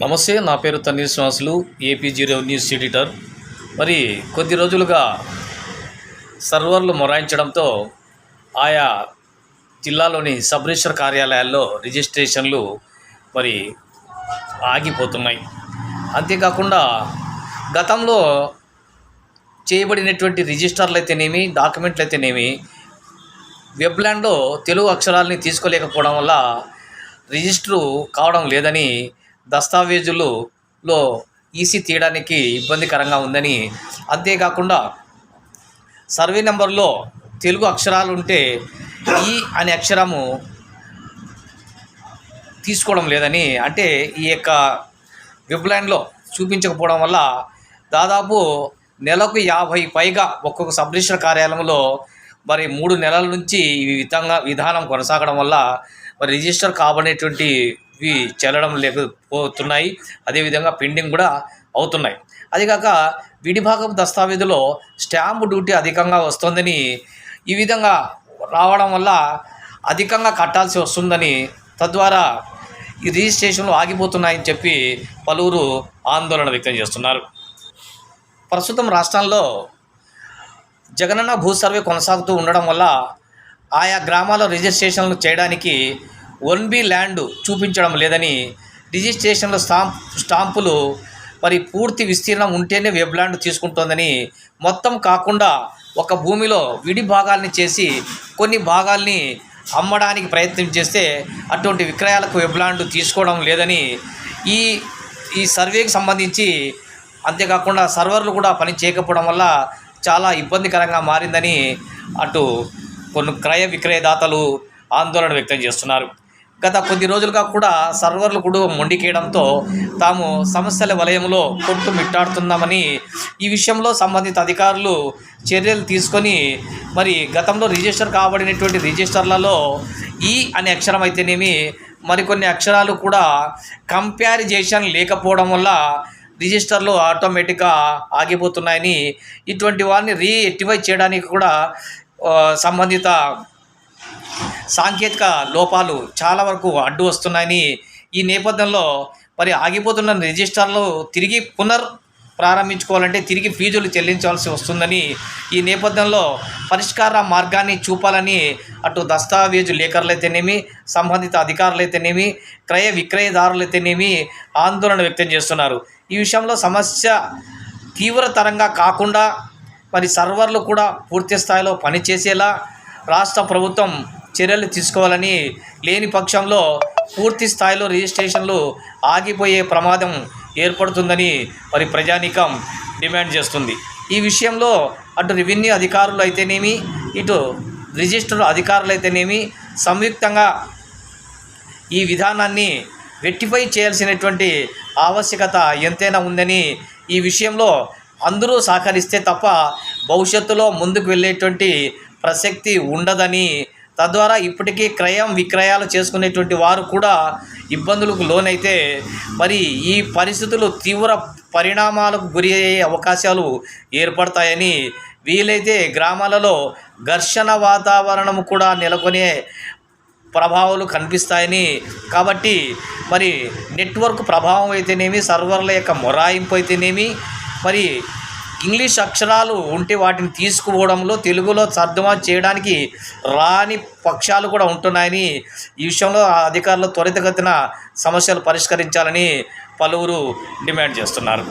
నమస్తే నా పేరు Tanneer Srinivasulu AP zero news editor. మరి కొద్ది రోజులుగా సర్వర్లు మొరాయించడంతో ఆయా జిల్లాలోని సబ్ రిజిస్టర్ కార్యాలయాల్లో రిజిస్ట్రేషన్లు మరి ఆగిపోతున్నాయి. అంతేకాకుండా గతంలో చేయబడినటువంటి రిజిస్టర్లు అయితేనేమి డాక్యుమెంట్లు అయితేనేమి వెబ్లాండ్లో తెలుగు అక్షరాలని తీసుకోలేకపోవడం వల్ల రిజిస్టరు కావడం లేదని దస్తావేజులలో ఈసీ తీయడానికి ఇబ్బందికరంగా ఉందని. అంతేకాకుండా సర్వే నెంబర్లో తెలుగు అక్షరాలు ఉంటే ఈ అనే అక్షరము తీసుకోవడం లేదని అంటే ఈ యొక్క వెబ్లైన్లో చూపించకపోవడం వల్ల దాదాపు నెలకు యాభై పైగా ఒక్కొక్క సబ్ రిజిస్టర్ కార్యాలయంలో మరి మూడు నెలల నుంచి ఈ విధంగా విధానం కొనసాగడం వల్ల మరి రిజిస్టర్ కాబడేటువంటి చెల్లడం లేకపోతున్నాయి అదేవిధంగా పెండింగ్ కూడా అవుతున్నాయి. అదేకాక విడిభాగం దస్తావేజులో స్టాంపు డ్యూటీ అధికంగా వస్తుందని ఈ విధంగా రావడం వల్ల అధికంగా కట్టాల్సి వస్తుందని తద్వారా ఈ రిజిస్ట్రేషన్లు ఆగిపోతున్నాయని చెప్పి పలువురు ఆందోళన వ్యక్తం చేస్తున్నారు. ప్రస్తుతం రాష్ట్రంలో జగనన్న భూ సర్వే కొనసాగుతూ ఉండడం వల్ల ఆయా గ్రామాల రిజిస్ట్రేషన్లు చేయడానికి వన్ బి ల్యాండ్ చూపించడం లేదని రిజిస్ట్రేషన్ల స్టాంప్ స్టాంపులు మరి పూర్తి విస్తీర్ణం ఉంటేనే వెబ్ ల్యాండ్ తీసుకుంటోందని మొత్తం కాకుండా ఒక భూమిలో విడి భాగాల్ని చేసి కొన్ని భాగాల్ని అమ్మడానికి ప్రయత్నం చేస్తే అటువంటి విక్రయాలకు వెబ్ ల్యాండ్ తీసుకోవడం లేదని ఈ ఈ సర్వేకి సంబంధించి అంతేకాకుండా సర్వర్లు కూడా పని చేయకపోవడం వల్ల చాలా ఇబ్బందికరంగా మారిందని అటు కొన్ని క్రయ విక్రయదాతలు ఆందోళన వ్యక్తం చేస్తున్నారు. గత కొద్ది రోజులుగా కూడా సర్వర్లు కూడా మొండికేయడంతో తాము సమస్యల వలయంలో కొట్టు మిట్టాడుతున్నామని ఈ విషయంలో సంబంధిత అధికారులు చర్యలు తీసుకొని మరి గతంలో రిజిస్టర్ కాబడినటువంటి రిజిస్టర్లలో ఈ అనే అక్షరం అయితేనేమి మరికొన్ని అక్షరాలు కూడా కంపారిజేషన్ లేకపోవడం వల్ల రిజిస్టర్లు ఆటోమేటిక్గా ఆగిపోతున్నాయని ఇటువంటి వారిని రీఎక్టివై చేయడానికి కూడా సంబంధిత సాంకేతిక లోపాలు చాలా వరకు అడ్డు వస్తున్నాయని ఈ నేపథ్యంలో మరి ఆగిపోతున్న రిజిస్టర్లు తిరిగి పునర్ ప్రారంభించుకోవాలంటే తిరిగి ఫీజులు చెల్లించాల్సి వస్తుందని ఈ నేపథ్యంలో పరిష్కార మార్గాన్ని చూపాలని అటు దస్తావేజు లేఖర్లైతేనేమి సంబంధిత అధికారులైతేనేమి క్రయ విక్రయదారులైతేనేమి ఆందోళన వ్యక్తం చేస్తున్నారు. ఈ విషయంలో సమస్య తీవ్రతరంగా కాకుండా మరి సర్వర్లు కూడా పూర్తి స్థాయిలో పనిచేసేలా రాష్ట్ర ప్రభుత్వం చర్యలు తీసుకోవాలని లేని పక్షంలో పూర్తి స్థాయిలో రిజిస్ట్రేషన్లు ఆగిపోయే ప్రమాదం ఏర్పడుతుందని మరి ప్రజానీకం డిమాండ్ చేస్తుంది. ఈ విషయంలో అటు రెవెన్యూ అధికారులు అయితేనేమి ఇటు రిజిస్టర్ అధికారులు అయితేనేమి సంయుక్తంగా ఈ విధానాన్ని వెట్టిపై చేయాల్సినటువంటి ఆవశ్యకత ఎంతైనా ఉందని ఈ విషయంలో అందరూ సహకరిస్తే తప్ప భవిష్యత్తులో ముందుకు వెళ్ళేటువంటి ప్రసక్తి ఉండదని తద్వారా ఇప్పటికీ క్రయం విక్రయాలు చేసుకునేటువంటి వారు కూడా ఇబ్బందులకు లోనైతే మరి ఈ పరిస్థితులు తీవ్ర పరిణామాలకు గురి అయ్యే అవకాశాలు ఏర్పడతాయని వీలైతే గ్రామాలలో ఘర్షణ వాతావరణం కూడా నెలకొనే ప్రభావాలు కనిపిస్తాయని. కాబట్టి మరి నెట్వర్క్ ప్రభావం అయితేనేమి సర్వర్ల యొక్క మొరాయింపు అయితేనేమి మరి ఇంగ్లీష్ అక్షరాలు ఉంటే వాటిని తీసుకుపోవడంలో తెలుగులో సర్దుమా చేయడానికి రాని పక్షాలు కూడా ఉంటున్నాయని ఈ విషయంలో ఆ అధికారులు త్వరితగతిన సమస్యలు పరిష్కరించాలని పలువురు డిమాండ్ చేస్తున్నారు.